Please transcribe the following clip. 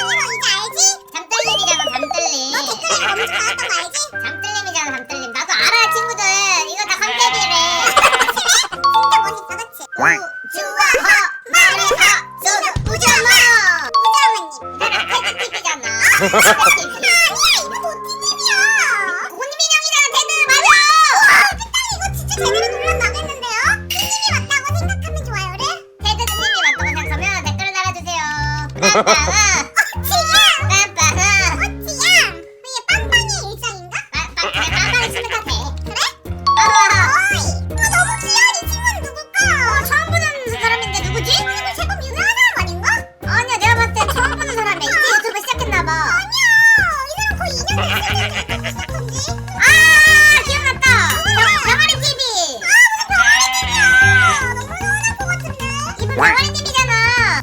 상황으로 이제 알지? 잠들림이잖아 잠들림. 너 댓글에 검색 받았던 거 알지? 잠들림이잖아 잠들림. 나도 알아 친구들. 이거 다 네. 컨셉이래. 진짜 멋있다 그치? 우주와 말을 합쳐는 우정아. 우정아님. 나 라켓 TV잖아 아, 아 이거 도티님이야. 곤민형이랑 걔들 맞아. 우와 끝나 이거 진짜 제대로 놀란 나겠는데요? 님이 맞다고 생각하면 좋아요래. 걔들 님이 맞다고 생각하면 댓글 달아주세요. 영원의 집이잖아.